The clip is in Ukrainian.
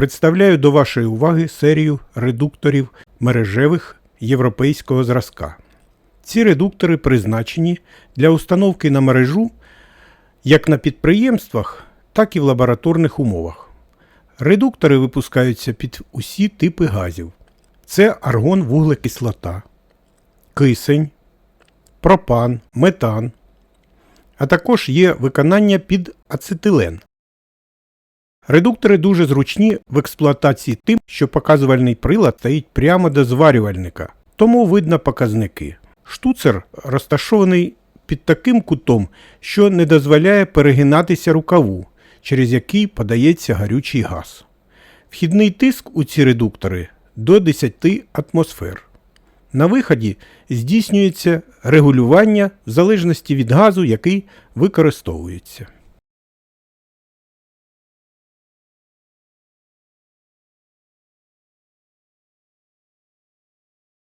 Представляю до вашої уваги серію редукторів мережевих європейського зразка. Ці редуктори призначені для установки на мережу як на підприємствах, так і в лабораторних умовах. Редуктори випускаються під усі типи газів. Це аргон вуглекислота, кисень, пропан, метан, а також є виконання під ацетилен. Редуктори дуже зручні в експлуатації тим, що показувальний прилад стоїть прямо до зварювальника, тому видно показники. Штуцер розташований під таким кутом, що не дозволяє перегинатися рукаву, через який подається гарючий газ. Вхідний тиск у ці редуктори до 10 атмосфер. На виході здійснюється регулювання в залежності від газу, який використовується.